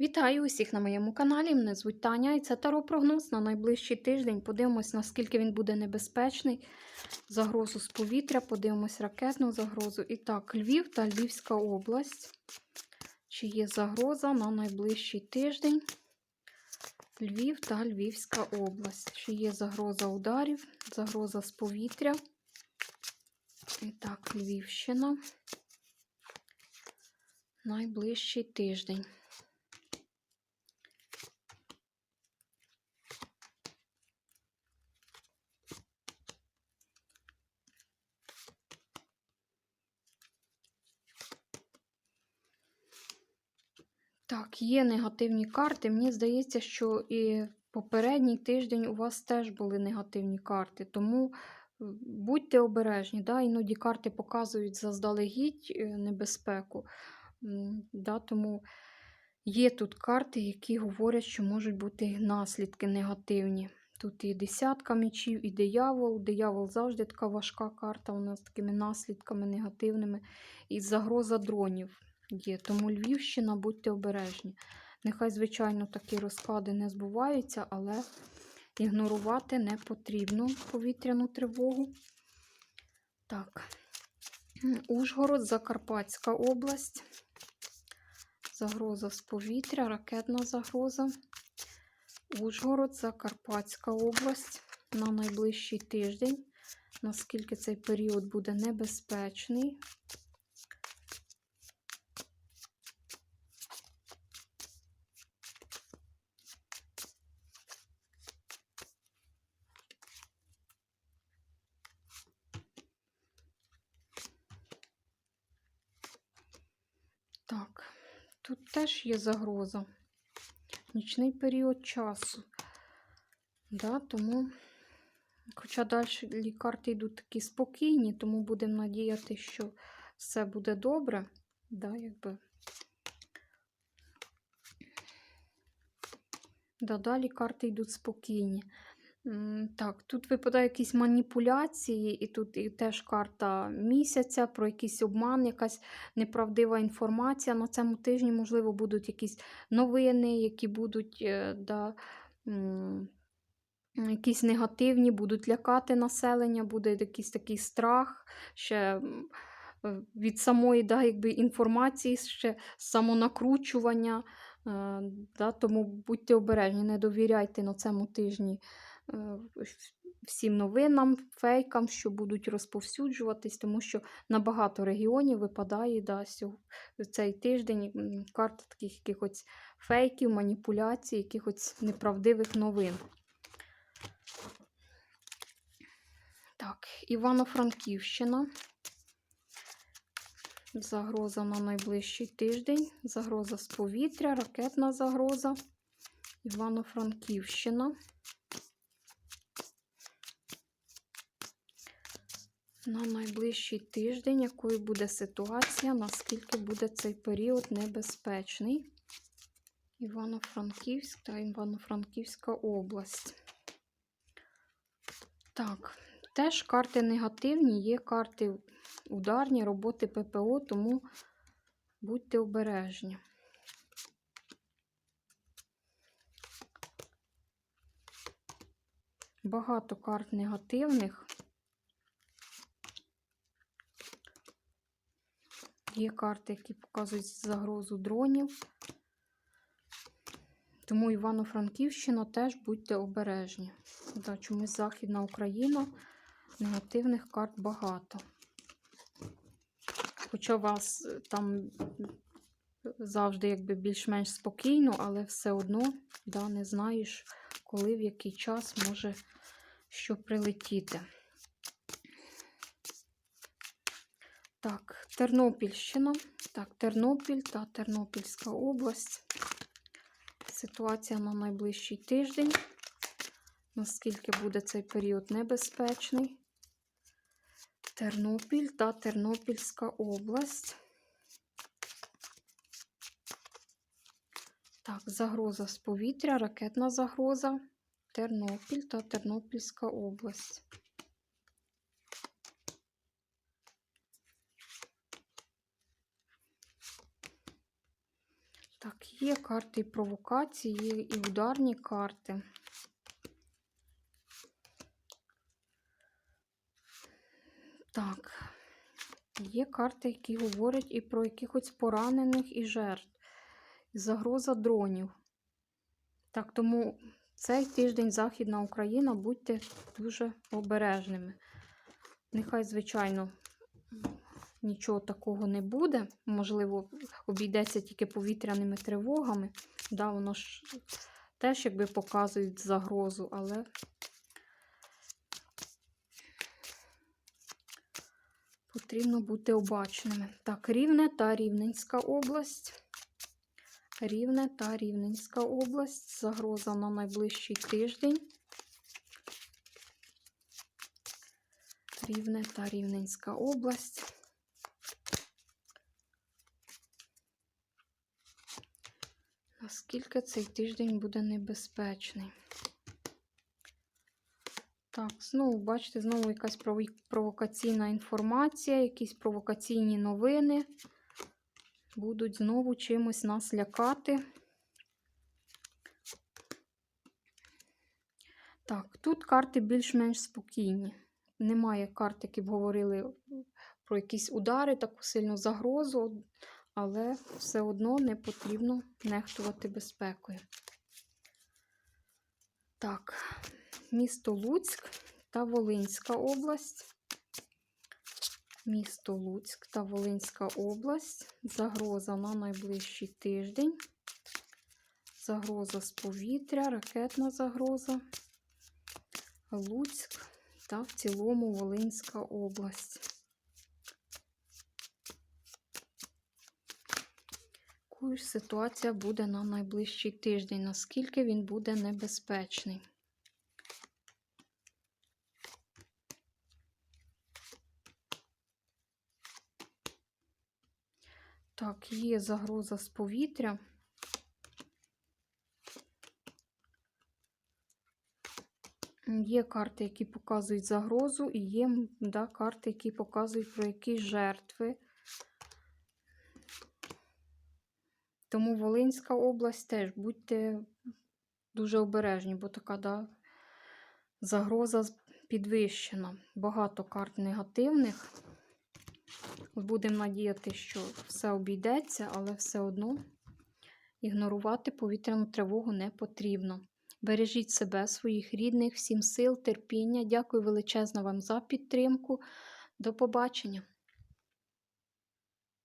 Вітаю усіх на моєму каналі. Мене звуть Таня і це таро-прогноз на найближчий тиждень. Подивимось, наскільки він буде небезпечний. Загрозу з повітря, подивимось ракетну загрозу. І так, Львів та Львівська область. Чи є загроза на найближчий тиждень? Львів та Львівська область. Чи є загроза ударів, загроза з повітря? І так, Львівщина. Найближчий тиждень. Так, є негативні карти. Мені здається, що і попередній тиждень у вас теж були негативні карти. Тому е, будьте обережні. Да? Іноді карти показують заздалегідь е, небезпеку. Да? Тому є тут карти, які говорять, що можуть бути наслідки негативні. Тут і десятка мечів, і диявол. Диявол завжди така важка карта у нас такими наслідками негативними. І загроза дронів є. Тому Львівщина, будьте обережні. Нехай, звичайно, такі розклади не збуваються, але ігнорувати не потрібно повітряну тривогу. Так, Ужгород, Закарпатська область. Загроза з повітря, ракетна загроза. Ужгород, Закарпатська область на найближчий тиждень. Наскільки цей період буде небезпечний. Так, тут теж є загроза. Нічний період часу. Да, тому, хоча далі карти йдуть такі спокійні, тому будемо надіяти, що все буде добре. Да, якби. Да, далі карти йдуть спокійні. Так, тут випадають якісь маніпуляції, і тут і теж карта місяця про якийсь обман, якась неправдива інформація. На цьому тижні, можливо, будуть якісь новини, які будуть е, да, якісь негативні, будуть лякати населення, буде якийсь такий страх ще е, від самої да, якби, інформації, ще самонакручування. Е, Да, тому будьте обережні, не довіряйте на цьому тижні всім новинам, фейкам, що будуть розповсюджуватись, тому що на багато регіонів випадає да, цей тиждень карта таких якихось фейків, маніпуляцій, якихось неправдивих новин. Так, Івано-Франківщина. Загроза на найближчий тиждень. Загроза з повітря, ракетна загроза. Івано-Франківщина. На найближчий тиждень, якою буде ситуація, наскільки буде цей період небезпечний. Івано-Франківськ та Івано-Франківська область. Так, теж карти негативні, є карти ударні, роботи ППО, тому будьте обережні. Багато карт негативних. Є карти, які показують загрозу дронів. Тому Івано-Франківщина теж будьте обережні. Да, чомусь Західна Україна, негативних карт багато. Хоча у вас е, там завжди якби більш-менш спокійно, але все одно да, не знаєш, коли, в який час може що прилетіти. Так, Тернопільщина. Так, Тернопіль та Тернопільська область. Ситуація на найближчий тиждень. Наскільки буде цей період небезпечний? Тернопіль та Тернопільська область. Так, загроза з повітря, ракетна загроза. Тернопіль та Тернопільська область. Так, є карти і провокації, і ударні карти. Так, є карти, які говорять і про якихось поранених і жертв. Загроза дронів. Так, тому цей тиждень Західна Україна, будьте дуже обережними. Нехай, звичайно, нічого такого не буде. Можливо, обійдеться тільки повітряними тривогами. Да, воно ж теж якби показують загрозу, але потрібно бути обачними. Так, Рівне та Рівненська область. Рівне та Рівненська область. Загроза на найближчий тиждень. Рівне та Рівненська область. Наскільки цей тиждень буде небезпечний? Так, знову, бачите, знову якась провокаційна інформація, якісь провокаційні новини. Будуть знову чимось нас лякати. Так, тут карти більш-менш спокійні. Немає карт, які б говорили про якісь удари, таку сильну загрозу, але все одно не потрібно нехтувати безпекою. Так, місто Луцьк та Волинська область. Місто Луцьк та Волинська область. Загроза на найближчий тиждень. Загроза з повітря, ракетна загроза. Луцьк та в цілому Волинська область. Якою ж ситуація буде на найближчий тиждень? Наскільки він буде небезпечний? Так, є загроза з повітря. Є карти, які показують загрозу, і є да, карти, які показують про якісь жертви. Тому Волинська область теж будьте дуже обережні, бо така да, загроза підвищена. Багато карт негативних. Будемо надіяти, що все обійдеться, але все одно ігнорувати повітряну тривогу не потрібно. Бережіть себе, своїх рідних, всім сил, терпіння. Дякую величезно вам за підтримку. До побачення!